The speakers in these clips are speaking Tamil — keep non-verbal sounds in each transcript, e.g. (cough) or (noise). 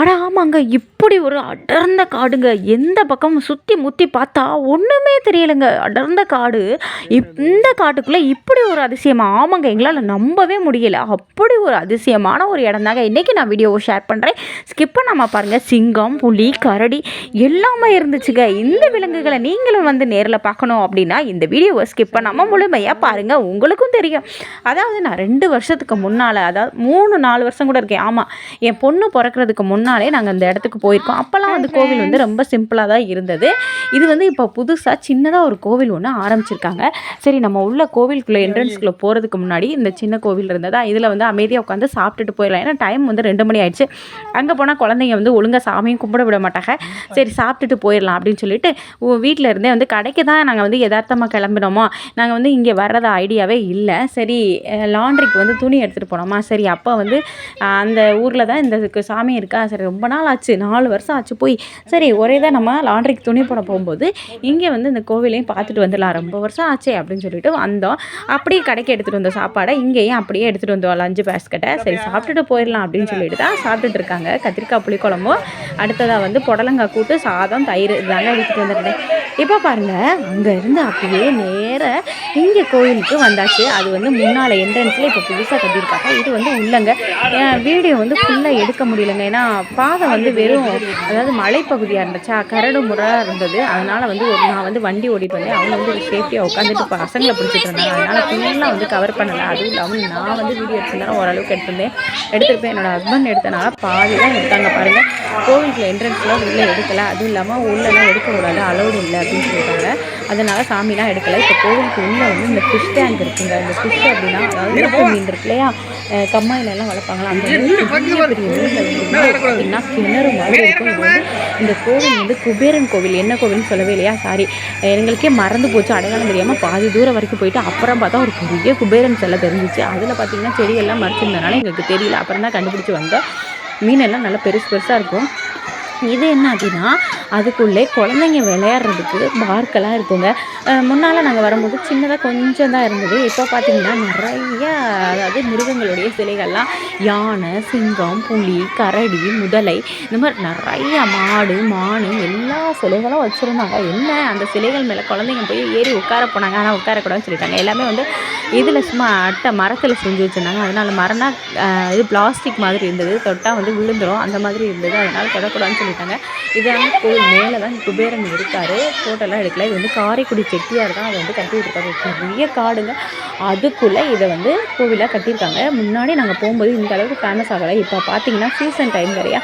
ஆனால் ஆமாங்க. இப்படி ஒரு அடர்ந்த காடுங்க. எந்த பக்கமும் சுற்றி முற்றி பார்த்தா ஒன்றுமே தெரியலைங்க. அடர்ந்த காடு. இந்த காட்டுக்குள்ளே இப்படி ஒரு அதிசயமாக ஆமாங்க எங்களால் நம்பவே முடியல. அப்படி ஒரு அதிசயமான ஒரு இடம் தாங்க. இன்றைக்கி நான் வீடியோவை ஷேர் பண்ணுறேன் ஸ்கிப் பண்ணாமல் பாருங்கள் சிங்கம் புலி கரடி எல்லாமே இருந்துச்சுங்க. இந்த விலங்குகளை நீங்களும் வந்து நேரில் பார்க்கணும் அப்படின்னா இந்த வீடியோவை ஸ்கிப் பண்ணாமல் முழுமையாக பாருங்கள் உங்களுக்கும் தெரியும். அதாவது நான் ரெண்டு வருஷத்துக்கு முன்னால் அதாவது மூணு நாலு வருஷம் கூட இருக்கேன். ஆமாம் என் பொண்ணு பிறக்கிறதுக்கு முன்னாலே நாங்கள் அந்த இடத்துக்கு போயிருக்கோம். அப்போல்லாம் வந்து கோவில் வந்து ரொம்ப சிம்பிளாக தான் இருந்தது. இது வந்து இப்போ புதுசாக சின்னதாக ஒரு கோவில் ஒன்று ஆரம்பிச்சிருக்காங்க. சரி நம்ம உள்ள கோவிலுக்குள்ளே என்ட்ரன்ஸ்குள்ளே போகிறதுக்கு முன்னாடி இந்த சின்ன கோவில் இருந்ததா? இதில் வந்து அமைதியாக உட்காந்து சாப்பிட்டுட்டு போயிடலாம். ஏன்னா டைம் வந்து ரெண்டு மணி ஆயிடுச்சு. அங்கே போனால் குழந்தைங்க வந்து ஒழுங்காக சாமியும் கும்பிட விட மாட்டாங்க. சரி சாப்பிட்டுட்டு போயிடலாம் அப்படின்னு சொல்லிட்டு வீட்டில் இருந்தே வந்து கடைக்கு தான் நாங்கள் வந்து யதார்த்தமாக கிளம்பினோமா நாங்கள் வந்து இங்கே வர்றதா ஐடியாவே இல்லை. சரி லாண்ட்ரிக்கு வந்து துணி எடுத்துகிட்டு போனோமா? சரி அப்போ வந்து அந்த ஊரில் தான் இந்த சாமி இருக்கா? சரி ரொம்ப நாள் ஆச்சு. நாலு வருஷம் ஆச்சு. போய் சரி ஒரே தான் நம்ம லாண்ட்ரிக்கு துணி போட போகும்போது இங்கே வந்து இந்த கோவிலையும் பார்த்துட்டு வந்துடலாம். ரொம்ப வருஷம் ஆச்சே அப்படின்னு சொல்லிட்டு வந்தோம். அப்படியே கடைக்கு எடுத்துகிட்டு வந்த சாப்பாடை இங்கேயும் அப்படியே எடுத்துகிட்டு வந்தோம். லஞ்சு பேஸ்கெட்டை சரி சாப்பிட்டுட்டு போயிடலாம் அப்படின்னு சொல்லிட்டு தான் சாப்பிட்டுட்டு இருக்காங்க. கத்திரிக்காய் புளிக்குழம்பும் அடுத்ததாக வந்து புடலங்காய் கூட்டு சாதம் தயிர். இதெல்லாம் எடுத்துகிட்டு வந்துருந்தேன் இப்போ பாருங்கள் அங்கே இருந்து அப்படியே நேராக இங்கே கோயிலுக்கு வந்தாச்சு. அது வந்து முன்னால் என்ட்ரன்ஸில் இப்போ புதுசாக கட்டியிருக்காங்க. இது வந்து உள்ளங்க. வீடியோ வந்து ஃபுல்லாக எடுக்க முடியலங்க. ஏன்னா பாதை வந்து வெறும் அதாவது மலைப்பகுதியாக இருந்துச்சா கரடு முறையாக இருந்தது. அதனால் வந்து ஒரு நான் வந்து வண்டி ஓடிட்டு வந்தேன். அவங்க வந்து ஒரு சேஃப்டியாக உட்காந்துட்டு பசங்களை பிடிச்சிட்டு இருந்தாங்க அதனால் ஃபுல்லாக வந்து கவர் பண்ணலை. அதுவும் இல்லாமல் நான் வந்து வீடியோ எடுத்திருந்தேன் ஓரளவுக்கு எடுத்திருந்தேன். எடுத்திருப்பேன். என்னோடய ஹஸ்பண்ட் எடுத்தனால பாதி தான் எடுத்தாங்க பாருங்கள் கோவிலுக்குள்ள என்ட்ரன்ஸ்லாம் உள்ளே எடுக்கலை. அதுவும் இல்லாமல் உள்ளெல்லாம் எடுக்கக்கூடாது அலௌடு இல்லை. அப்படின்னு சொல்லிட்டாங்க. அதனால சாமிலாம் எடுக்கலை. இப்போ கோவிலுக்கு உள்ளே வந்து இந்த ஃபிஷ் டேங்க் இருக்குங்க. இந்த ஃபிஷ் அப்படின்னா அதாவது மீன் இருக்கு இல்லையா? அஹ் கம்மாயில எல்லாம் வளர்ப்பாங்களா அந்த பார்த்தீங்கன்னா கிணறு மாதிரி இருக்கும். இது வந்து இந்த கோவில் வந்து குபேரன் கோவில். என்ன கோவில்னு சொல்லவே இல்லையா? சாரி எங்களுக்கே மறந்து போச்சு. அடையாளம் தெரியாமல் பாதி தூரம் வரைக்கும் போயிட்டு அப்புறம் பார்த்தா ஒரு பெரிய குபேரன் சிலை தெரிஞ்சிச்சு. அதில் பார்த்தீங்கன்னா செடியெல்லாம் மறைச்சிருந்தனால எங்களுக்கு தெரியல. அப்புறம் தான் கண்டுபிடிச்சி வந்தோம். மீனெல்லாம் நல்லா பெருசு பெருசாக இருக்கும். இது என்ன அப்படின்னா அதுக்குள்ளே குழந்தைங்க விளையாடுறதுக்கு பார்க்கெல்லாம் இருக்குங்க. முன்னால் நாங்கள் வரும்போது சின்னதாக கொஞ்சம் தான் இருந்தது. இப்போ பார்த்தீங்கன்னா நிறைய அதாவது மிருகங்களுடைய சிலைகள்லாம் யானை சிங்கம் புலி கரடி முதலை இந்த மாதிரி நிறைய மாடு மானு எல்லா சிலைகளும் வச்சுருந்தாங்க. என்ன அந்த சிலைகள் மேலே குழந்தைங்க போய் ஏறி உட்கார போனாங்க. ஆனால் உட்காரக்கூடாதுன்னு சொல்லிட்டாங்க. எல்லாமே வந்து இதில் சும்மா அட்டை மரத்தில் செஞ்சு வச்சுருந்தாங்க. அதனால் மரம்னா இது பிளாஸ்டிக் மாதிரி இருந்தது. தொட்டால் வந்து விழுந்துரும். அந்த மாதிரி இருந்தது. அதனால் தொடக்கூடாதுன்னு சொல்லிட்டாங்க. இதெல்லாம் கோயில் மேலே தான் குபேரன் இருக்கார். ஃபோட்டோலாம் எடுக்கல. இது வந்து காரைக்குடி செட்டியார் தான் அதை வந்து கட்டி இருக்காங்க பெரிய காடுங்க. அதுக்குள்ளே இதை வந்து கோவிலாக கட்டியிருக்காங்க. முன்னாடி நாங்கள் போகும்போது இந்த அளவுக்கு ஃபேமஸ் ஆகலை. இப்போ பார்த்தீங்கன்னா சீசன் டைம் வரையா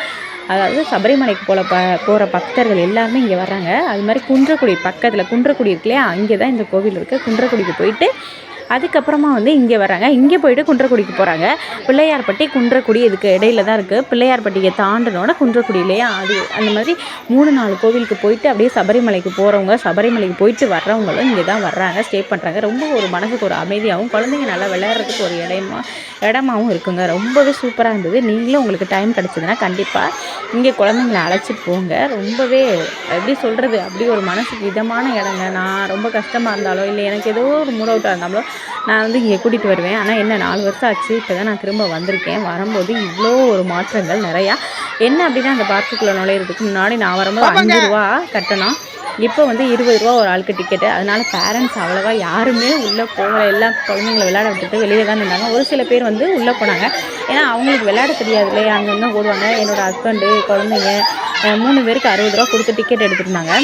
அதாவது சபரிமலைக்கு போல ப போகிற பக்தர்கள் எல்லாருமே இங்கே வர்றாங்க. அது மாதிரி குன்றக்குடி பக்கத்தில் குன்றக்குடி இருக்குல்லையா? அங்கே தான் இந்த கோவில் இருக்குது குன்றக்குடிக்கு போயிட்டு அதுக்கப்புறமா வந்து இங்கே வராங்க. இங்கே போயிட்டு குன்றக்குடிக்கு போகிறாங்க பிள்ளையார்பட்டி குன்றக்குடி இதுக்கு இடையில தான் இருக்குது பிள்ளையார்பட்டியை தாண்டினோட குன்றக்குடி இல்லையா? அது அந்த மாதிரி மூணு நாலு கோவிலுக்கு போயிட்டு அப்படியே சபரிமலைக்கு போகிறவங்க சபரிமலைக்கு போயிட்டு வர்றவங்களும் இங்கே தான் வர்றாங்க. ஸ்டே பண்ணுறாங்க ரொம்ப ஒரு மனசுக்கு ஒரு அமைதியாகவும் குழந்தைங்க நல்லா விளையாடுறதுக்கு ஒரு இடமா இடமாவும் இருக்குங்க. ரொம்பவே சூப்பராக இருந்தது. நீங்களும் உங்களுக்கு டைம் கிடச்சிதுன்னா கண்டிப்பாக இங்கே குழந்தைங்கள அழைச்சிட்டு போங்க. ரொம்பவே எப்படி சொல்கிறது அப்படி ஒரு மனசுக்கு இதமான இடங்க. நான் ரொம்ப கஷ்டமாக இருந்தாலோ இல்லை எனக்கு ஏதோ ஒரு மூட் அவுட்டாக இருந்தாலோ நான் வந்து இங்கே கூட்டிகிட்டு வருவேன். ஆனால் என்ன நாலு வருஷம் ஆச்சு. இப்போ தான் நான் திரும்ப வந்திருக்கேன். வரும்போது இவ்வளோ ஒரு மாற்றங்கள் நிறையா. என்ன அப்படின்னா அந்த பார்க்குக்குள்ளே நுழையிறதுக்கு முன்னாடி நான் வரும்போது அஞ்சு ரூபா கட்டணும். இப்போ வந்து இருபது ரூபா ஒரு ஆளுக்கு டிக்கெட்டு அதனால பேரண்ட்ஸ் அவ்வளோவா யாருமே உள்ளே போகல. எல்லா குழந்தைங்களை விளையாட விட்டுட்டு வெளியே தான் இருந்தாங்க ஒரு சில பேர் வந்து உள்ளே போனாங்க. ஏன்னா அவங்களுக்கு விளையாட தெரியாது இல்லையா? அங்கங்கே ஓடுவாங்க. என்னோடய ஹஸ்பண்டு குழந்தைங்க மூணு பேருக்கு அறுபது ரூபா கொடுத்து டிக்கெட் எடுத்துருந்தாங்க.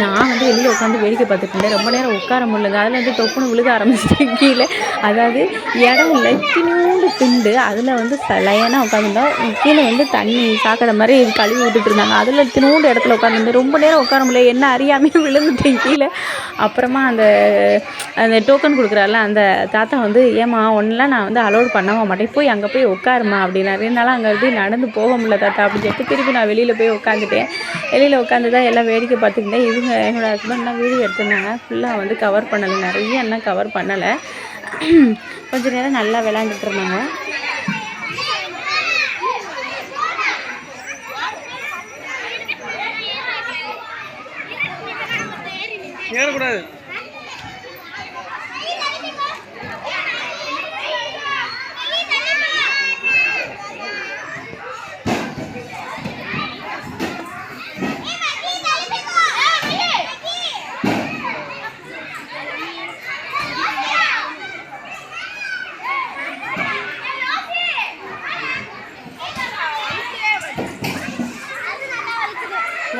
நான் வந்து வெளியில் உட்காந்து வேடிக்கை பார்த்துட்டு இருந்தேன். ரொம்ப நேரம் உட்கார முடியலங்க அதில் வந்து தொப்புன்னு விழுக ஆரம்பிச்சிட்டேன் (laughs) கீழே. அதாவது இடம் இல்லை. தினூண்டு திண்டு. அதில் வந்து லைனாக உட்காந்துருந்தா கீழே வந்து தண்ணி சாக்கிற மாதிரி கழுவி விட்டுட்டு இருந்தாங்க. அதில் தினூண்டு இடத்துல உட்காந்துருந்தேன் ரொம்ப நேரம் உட்கார முடியல. என்ன அறியாமே (laughs) விழுந்துட்டேன் கீழே. அப்புறமா அந்த அந்த டோக்கன் கொடுக்குறாருல அந்த தாத்தா வந்து ஏமா ஒன்றெலாம் நான் வந்து அலோட் பண்ணவும் மாட்டேன். போய் அங்கே போய் உட்காருமா அப்படின்னாரு. என்னால் அங்கே வந்து நடந்து போக முடியல தாத்தா அப்படின்னு சொல்லிட்டு திருப்பி நான் வெளியில் போய் உட்காந்துட்டேன் வெளியில் உட்காந்து தான் எல்லாம் வேடிக்கை பார்த்துக்கிட்டேன் இவங்க என்னோட ஹஸ்பண்ட்லாம் வீடியோ எடுத்திருந்தாங்க. ஃபுல்லாக வந்து கவர் பண்ணலை. நிறைய என்ன கவர் பண்ணலை. கொஞ்ச நேரம் நல்லா விளாண்டுட்டு இருந்தாங்க. ஏறக்கூடாது.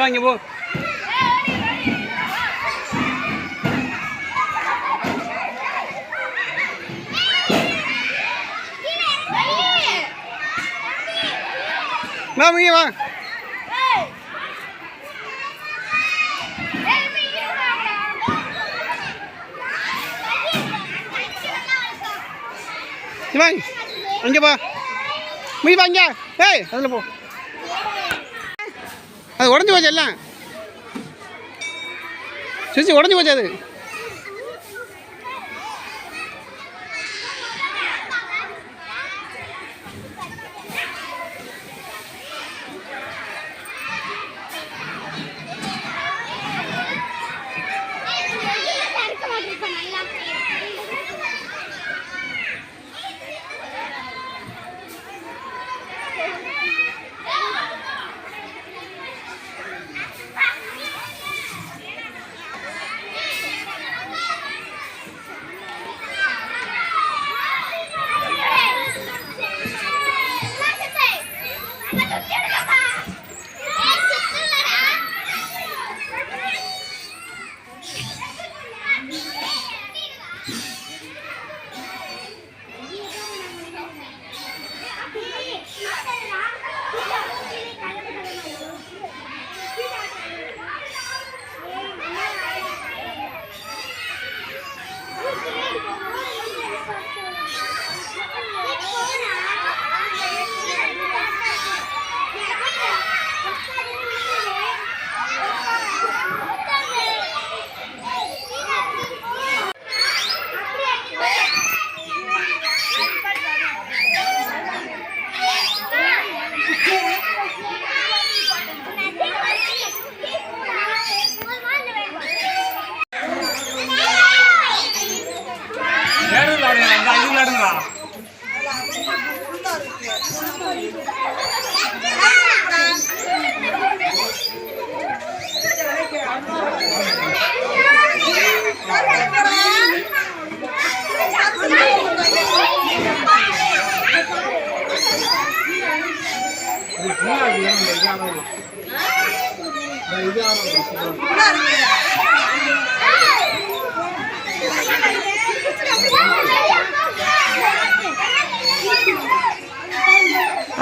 வா இங்கே போ வா இங்கே வா இங்க வா அங்கே வா மீ வா இங்கே ஏய் அதில் போ அது உடஞ்சி போச்சு எல்லாம். சுச்சி உடஞ்சி போச்சு அது.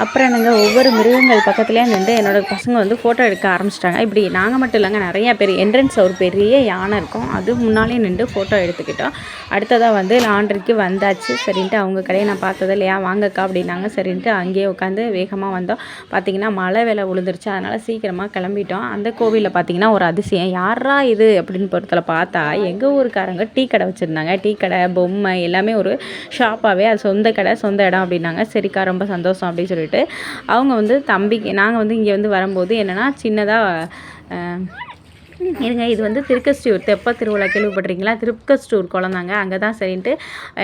அப்புறம் என்னங்க ஒவ்வொரு மிருகங்கள் பக்கத்துலேயே நின்று என்னோட பசங்க வந்து ஃபோட்டோ எடுக்க ஆரம்பிச்சிட்டாங்க. இப்படி நாங்கள் மட்டும் இல்லைங்க நிறைய பேர் என்ட்ரன்ஸ் ஒரு பெரிய யானை இருக்கும். அது முன்னாலே நின்று ஃபோட்டோ எடுத்துக்கிட்டோம். அடுத்ததாக வந்து லாண்ட்ரிக்கு வந்தாச்சு. சரின்ட்டு அவங்க கடையை நான் பார்த்தது இல்லையா வாங்கக்கா அப்படின்னாங்க. சரின்ட்டு அங்கேயே உட்காந்து வேகமாக வந்தோம். பார்த்தீங்கன்னா மழை வேலை விழுந்துருச்சு. அதனால் சீக்கிரமாக கிளம்பிட்டோம். அந்த கோவிலில் பார்த்தீங்கன்னா ஒரு அதிசயம். யாரா இது அப்படின்னு பொறுத்தல பார்த்தா எங்கள் ஊருக்காரங்க டீ கடை வச்சுருந்தாங்க. டீ கடை பொம்மை எல்லாமே ஒரு ஷாப்பாகவே அது சொந்த கடை சொந்த இடம் அப்படின்னாங்க. சரிக்கா ரொம்ப சந்தோஷம் அப்படின்னு சொல்லிட்டு. அவங்க வந்து தம்பிக்கு நாங்கள் வந்து இங்கே வந்து வரும்போது என்னென்னா சின்னதாக இருங்க இது வந்து திருக்கஸ்டூர். தெப்ப திருவிழா கேள்விப்பட்டிருக்கீங்களா? திருக்கஸ்டூர் குழந்தாங்க அங்கே தான் சரின்ட்டு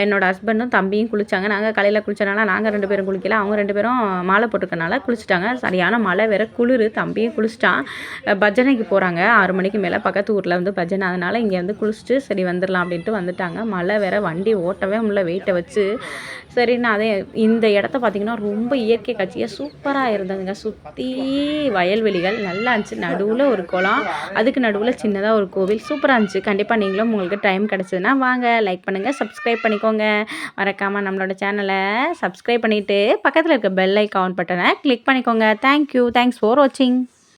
என்னோட ஹஸ்பண்டும் தம்பியும் குளிச்சாங்க. நாங்கள் காலையில் குளிச்சனால நாங்கள் ரெண்டு பேரும் குளிக்கல. அவங்க ரெண்டு பேரும் மாலை போட்டுக்கனால குளிச்சிட்டாங்க. சரியான மழை வேற குளிர். தம்பியும் குளிச்சிட்டான். பஜனைக்கு போகிறாங்க ஆறு மணிக்கு மேலே பக்கத்து ஊரில் வந்து பஜனை. அதனால் இங்கே வந்து குளிச்சுட்டு சரி வந்துடலாம் அப்படின்ட்டு வந்துட்டாங்க. மழை வேற வண்டி ஓட்டவே முடியல வெயிட்டை வச்சு. சரி நான் அதே இந்த இடத்த பார்த்தீங்கன்னா ரொம்ப இயற்கை காட்சியாக சூப்பராக இருந்ததுங்க. சுற்றி வயல்வெளிகள் நல்லா இருந்துச்சு. நடுவில் ஒரு குளம். அதுக்கு நடுவில் சின்னதாக ஒரு கோவில் சூப்பராக இருந்துச்சு. கண்டிப்பாக நீங்களும் உங்களுக்கு டைம் கிடச்சதுன்னா வாங்க. லைக் பண்ணுங்கள் சப்ஸ்கிரைப் பண்ணிக்கோங்க. மறக்காமல் நம்மளோட சேனலை சப்ஸ்கிரைப் பண்ணிவிட்டு பக்கத்தில் இருக்க பெல் ஐக்கான் பட்டனை கிளிக் பண்ணிக்கோங்க. தேங்க்யூ தேங்க்ஸ் ஃபார் வாட்சிங்